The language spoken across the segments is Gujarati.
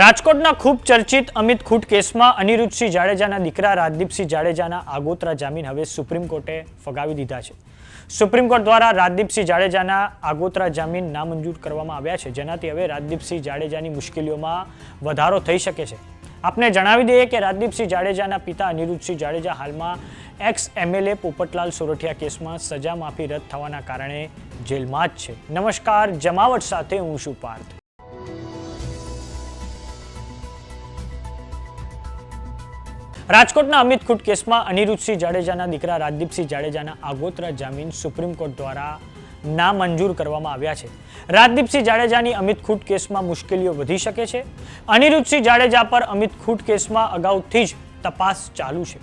રાજકોટના ખૂબ ચર્ચિત અમિત ખૂટ કેસમાં અનિરુદ્ધસિંહ જાડેજાના દીકરા રાજદીપસિંહ જાડેજાના આગોતરા જામીન હવે સુપ્રીમ કોર્ટે ફગાવી દીધા છે. સુપ્રીમ કોર્ટ દ્વારા રાજદીપસિંહ જાડેજાના આગોતરા જામીન નામંજૂર કરવામાં આવ્યા છે, જેનાથી હવે રાજદીપસિંહ જાડેજાની મુશ્કેલીઓમાં વધારો થઈ શકે છે. આપને જણાવી દઈએ કે રાજદીપસિંહ જાડેજાના પિતા અનિરુદ્ધસિંહ જાડેજા હાલમાં એક્સ એમએલએ પોપટલાલ સોરઠિયા કેસમાં સજા માફી રદ થવાના કારણે જેલમાં જ છે. નમસ્કાર, જમાવટ સાથે હું છું પાર્થ. રાજકોટના અમિત ખૂટ કેસમાં અનિરુદ્ધસિંહ જાડેજાના દીકરા રાજદીપસિંહ જાડેજાના આગોતરા જામીન સુપ્રીમ કોર્ટ દ્વારા નામંજૂર કરવામાં આવ્યા છે. રાજદીપસિંહ જાડેજાની અમિત ખૂટ કેસમાં મુશ્કેલીઓ વધી શકે છે. અનિરુદ્ધસિંહ જાડેજા પર અમિત ખૂટ કેસમાં અગાઉથી જ તપાસ ચાલુ છે.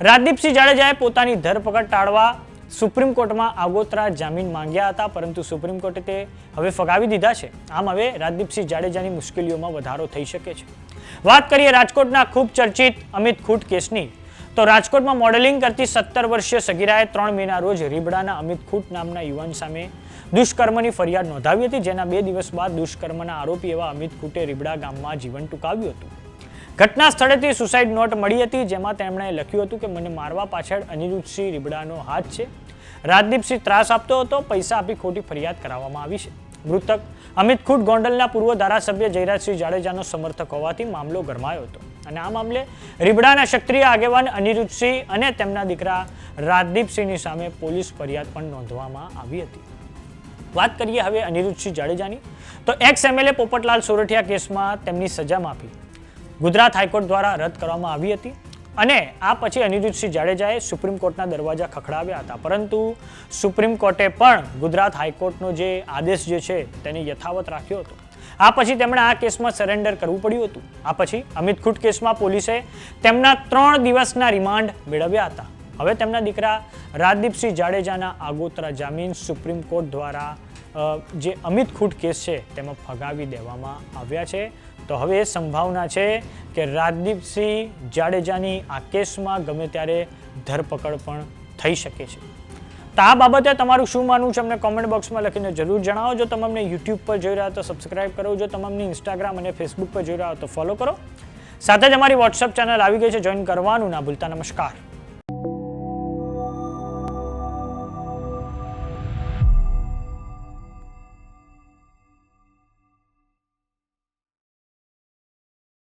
રાજદીપસિંહ જાડેજાએ પોતાની ધરપકડ ટાળવા સુપ્રીમ કોર્ટમાં આગોતરા જામીન માંગ્યા હતા, પરંતુ સુપ્રીમ કોર્ટે તે હવે ફગાવી દીધા છે. આમ હવે રાજદીપસિંહ જાડેજાની મુશ્કેલીઓમાં વધારો થઈ શકે છે. વાત કરીએ રાજકોટના ખૂબ ચર્ચિત અમિત ખૂટ કેસની. તો રાજકોટમાં મોડેલિંગ કરતી સત્તર વર્ષીય સગીરાએ ત્રણ મેના રોજ રીબડાના અમિત ખૂટ નામના યુવાન સામે દુષ્કર્મની ફરિયાદ નોંધાવી હતી, જેના બે દિવસ બાદ દુષ્કર્મના આરોપી એવા અમિત ખૂટે રીબડા ગામમાં જીવન ટૂંકાવ્યું હતું. ઘટના સ્થળેથી સુસાઇડ નોટ મળી હતી, જેમાં તેમણે લખ્યું હતું કે, મને મારવા પાછળ અનિરુદ્ધસિંહ રીબડાનો હાથ છે. રાજદીપસિંહ ત્રાસ આપતો હતો, પૈસા આપી ખોટી ફરિયાદ કરાવવામાં આવી છે. મૃતક અમિત ખુટ ગોંડલના પૂર્વ ધારાસભ્ય જયરાજસિંહ જાડેજાનો સમર્થક હોવાથી મામલો ગરમાયો હતો. અને આ મામલે રીબડાના ક્ષત્રિય આગેવાન અનિરુદ્ધસિંહ અને તેમના દીકરા રાજદીપસિંહની સામે પોલીસ ફરિયાદ પણ નોંધવામાં આવી હતી. વાત કરીએ હવે અનિરુદ્ધસિંહ જાડેજાની. તો એક્સ એમએલએ પોપટલાલ સોરઠિયા કેસમાં તેમની સજા માફી ગુજરાત હાઈકોર્ટ દ્વારા રદ કરવામાં આવી હતી. અને આ પછી અનિરુદ્ધસિંહ જાડેજાએ સુપ્રીમ કોર્ટના દરવાજા ખખડાવ્યા હતા. પરંતુ સુપ્રીમ કોર્ટે પણ ગુજરાત હાઈકોર્ટનો જે આદેશ જે છે તેને યથાવત રાખ્યો હતો. આ પછી તેમણે આ કેસમાં સરેન્ડર કરવું પડ્યું હતું. આ પછી અમિત ખુટ કેસમાં પોલીસે તેમના ત્રણ દિવસના રિમાન્ડ મેળવ્યા હતા. હવે તેમના દીકરા રાજદીપસિંહ જાડેજાના આગોતરા જામીન સુપ્રીમ કોર્ટ દ્વારા જે અમિત ખૂટ કેસ છે તેમાં ફગાવી દેવામાં આવ્યા છે. તો હવે એ સંભાવના છે કે રાજદીપસિંહ જાડેજાની આ કેસમાં ગમે ત્યારે ધરપકડ પણ થઈ શકે છે. તો આ બાબતે તમારું શું માનવું છે? અમને કોમેન્ટ બોક્સમાં લખીને જરૂર જણાવો. જો તમે અમને યુટ્યુબ પર જોઈ રહ્યા તો સબસ્ક્રાઇબ કરો. જો તમે ઇન્સ્ટાગ્રામ અને ફેસબુક પર જોઈ રહ્યા તો ફોલો કરો. સાથે જ અમારી વોટ્સઅપ ચેનલ આવી ગઈ છે. જોઈન કરવાનું. ના ભૂલતા. નમસ્કાર.